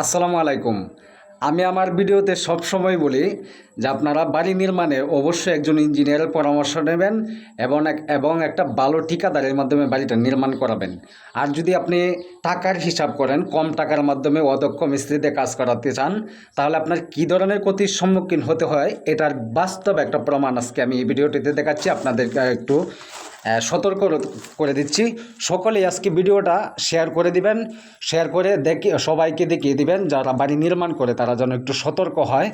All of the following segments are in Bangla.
আসসালামু আলাইকুম। আমি আমার ভিডিওতে সবসময় বলি যে আপনারা বাড়ি নির্মাণে অবশ্যই একজন ইঞ্জিনিয়ারের পরামর্শ নেবেন এবং এক- এবং একটা ভালো ঠিকাদারের মাধ্যমে বাড়িটা নির্মাণ করাবেন। আর যদি আপনি টাকার হিসাব করেন, কম টাকার মাধ্যমে অদক্ষ মিস্ত্রিতে কাজ করাতে চান, তাহলে আপনার কী ধরনের ক্ষতির সম্মুখীন হতে হয়, এটার বাস্তব একটা প্রমাণ আজকে আমি এই ভিডিওটিতে দেখাচ্ছি। আপনাদেরকে একটু সতর্ক করে দিচ্ছি। সকলেই আজকে ভিডিওটা শেয়ার করে দিবেন। শেয়ার করে দেখি, সবাইকে দেখিয়ে দিবেন, যারা বাড়ি নির্মাণ করে তারা যেন একটু সতর্ক হয়।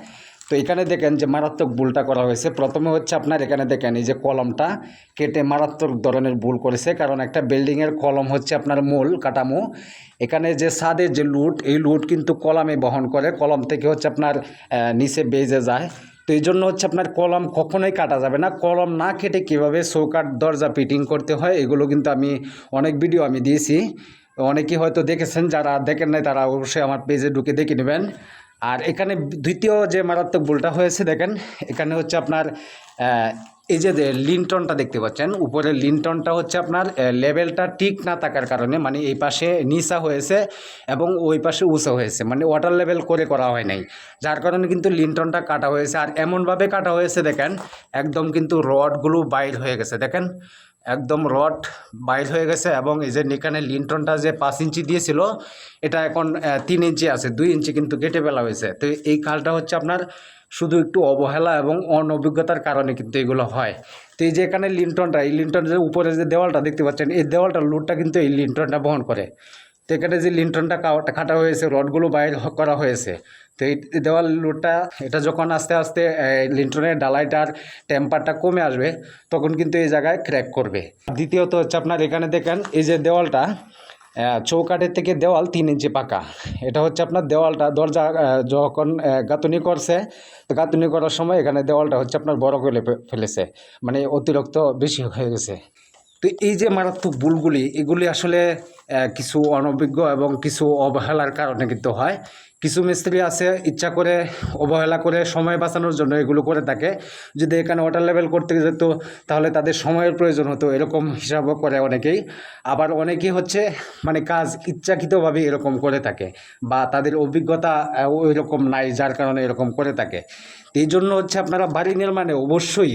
তো এখানে দেখেন যে মারাত্মক ভুলটা করা হয়েছে। প্রথমে হচ্ছে আপনার, এখানে দেখেন এই যে কলমটা কেটে মারাত্মক ধরনের ভুল করেছে। কারণ একটা বিল্ডিংয়ের কলম হচ্ছে আপনার মূল কাঠামো। এখানে যে ছাদের যে লুট, এই লুট কিন্তু কলামে বহন করে। কলম থেকে হচ্ছে আপনার নিচে বেজে যায়। তো এই জন্য হচ্ছে আপনার কলম কখনোই কাটা যাবে না। কলম না কেটে কীভাবে চৌকাট দরজা ফিটিং করতে হয়, এগুলো কিন্তু আমি অনেক ভিডিও আমি দিয়েছি। অনেকেই হয়তো দেখেছেন, যারা দেখেন নাই তারা অবশ্যই আমার পেজে ঢুকে দেখে নেবেন। আর এখানে দ্বিতীয় যে মারাত্মক ভুলটা হয়েছে, দেখেন, এখানে হচ্ছে আপনার এই যে লিন্টনটা দেখতে পাচ্ছেন, উপরের লিন্টনটা হচ্ছে আপনার লেভেলটা ঠিক না থাকার কারণে মানে এই পাশে নিচা হয়েছে এবং ওই পাশে উঁচা হয়েছে মানে ওয়াটার লেভেল করে করা হয় নাই। যার কারণে কিন্তু লিন্টনটা কাটা হয়েছে, আর এমনভাবে কাটা হয়েছে, দেখেন, একদম কিন্তু রডগুলো বাইর হয়ে গেছে, দেখেন। একদম রড বাইর হয়ে গেছে এবং এই যে নিকানের লিন্টনটা যে পাঁচ ইঞ্চি দিয়েছিল, এটা এখন তিন ইঞ্চি আছে, দুই ইঞ্চি কিন্তু কেটে ফেলা হয়েছে। তো এই কালটা হচ্ছে আপনার শুধু একটু অবহেলা এবং অনভিজ্ঞতার কারণে কিন্তু এগুলো হয়। তো এই যে এখানে লিন্টনটা, এই লিন্টনের উপরে যে দেওয়ালটা দেখতে পাচ্ছেন, এই দেওয়ালটা লোডটা কিন্তু এই লিন্টনটা বহন করে। তো এখানে যে লিন্টনটা কাটা হয়েছে, রডগুলো বাইর করা হয়েছে। তো এই দেওয়াল লোডটা এটা যখন আস্তে আস্তে লিন্টনের ডালাইটার টেম্পারটা কমে আসবে, তখন কিন্তু এই জায়গায় ক্র্যাক করবে। দ্বিতীয়ত হচ্ছে আপনার এখানে দেখেন, এই যে দেওয়ালটা চৌকাঠের থেকে দেওয়াল তিন ইঞ্চি পাকা। এটা হচ্ছে আপনার দেওয়ালটা, দরজা যখন গাঁথুনি করছে, তো গাঁথুনি করার সময় এখানে দেওয়ালটা হচ্ছে আপনার বড় করে ফেলেছে। মানে অতিরিক্ত বেশি হয়ে গেছে। তো এই যে মারাত্মক ভুলগুলি, এগুলি আসলে কিছু অনভিজ্ঞ এবং কিছু অবহেলার কারণে কিন্তু হয়। কিছু মিস্ত্রি আছে, ইচ্ছা করে অবহেলা করে সময় বাঁচানোর জন্য এগুলো করে থাকে। যদি এখানে ওয়াটার লেভেল করতে যেত, তাহলে তাদের সময়ের প্রয়োজন হতো, এরকম হিসাবও করে অনেকেই। আবার অনেকেই হচ্ছে মানে কাজ ইচ্ছাকৃতভাবে এরকম করে থাকে বা তাদের অভিজ্ঞতা ওই রকম নাই, যার কারণে এরকম করে থাকে। এই জন্য হচ্ছে আপনারা বাড়ি নির্মাণে অবশ্যই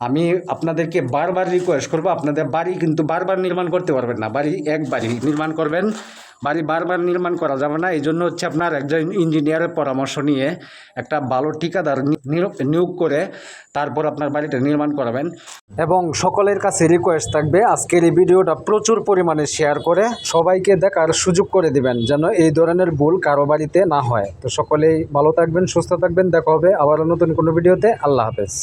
আমি আপনাদেরকে বারবার রিকোয়েস্ট করব, আপনাদের বাড়ি কিন্তু বারবার নির্মাণ করতে পারবেন না। বাড়ি একবারই নির্মাণ করবেন, বাড়ি বারবার নির্মাণ করা যাবে না। এই জন্য হচ্ছে আপনার একজন ইঞ্জিনিয়ারের পরামর্শ নিয়ে একটা ভালো ঠিকাদার নিয়োগ করে তারপর আপনার বাড়িটা নির্মাণ করাবেন। এবং সকলের কাছে রিকোয়েস্ট থাকবে, আজকের এই ভিডিওটা প্রচুর পরিমাণে শেয়ার করে সবাইকে দেখার সুযোগ করে দিবেন, যেন এই ধরনের ভুল কারও বাড়িতে না হয়। তো সকলেই ভালো থাকবেন, সুস্থ থাকবেন। দেখা হবে আবার নতুন কোনো ভিডিওতে। আল্লাহ হাফেজ।